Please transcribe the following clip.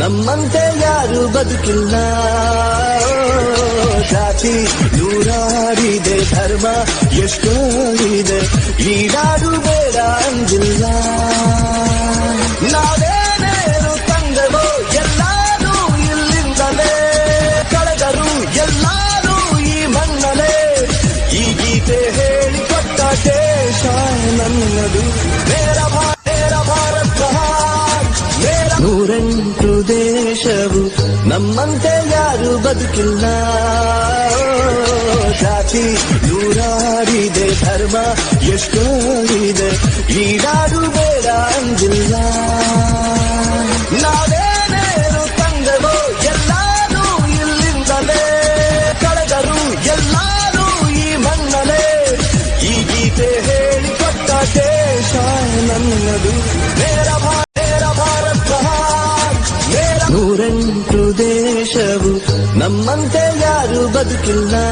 ನಮ್ಮಂತೆ ಯಾರು ಬದುಕಿಲ್ಲ ಜಾತಿ ನೂರಾಡಿದೆ ಧರ್ಮ ಎಷ್ಟೋ ಇದೆ ಈ ನಾಡು ಬೇಡ ಅಂದಿಲ್ಲ ನಾವೇನೇನು ತಂದೆವೋ ಎಲ್ಲರೂ ಇಲ್ಲಿಂದಲೇ ಕಳೆದರು ಎಲ್ಲರೂ ಈ ಮನ್ನಲೇ ಈ ಗೀತೆ ಹೇಳಿಕೊಟ್ಟ ದೇಶ ನನ್ನದು ನೂರೆಂಟು ದೇಶವು ನಮ್ಮಂತೆ ಯಾರು ಬದುಕಿಲ್ಲ ಜಾತಿ ನೂರಾಡಿದೆ ಧರ್ಮ ಎಷ್ಟೋ ಇದೆ ಈ ನಾಡು ಬೇಡ ಅಂದಿಲ್ಲ ನಾವೇನೇನು ತಂದೆವೋ ಎಲ್ಲರೂ ಇಲ್ಲಿಂದಲೇ ಕಳೆದರು ಎಲ್ಲರೂ ಈ ಮನ್ನಲೇ ಈ ಗೀತೆ ಹೇಳಿಕೊಟ್ಟ ದೇಶ ನನ್ನದು البلد كلها.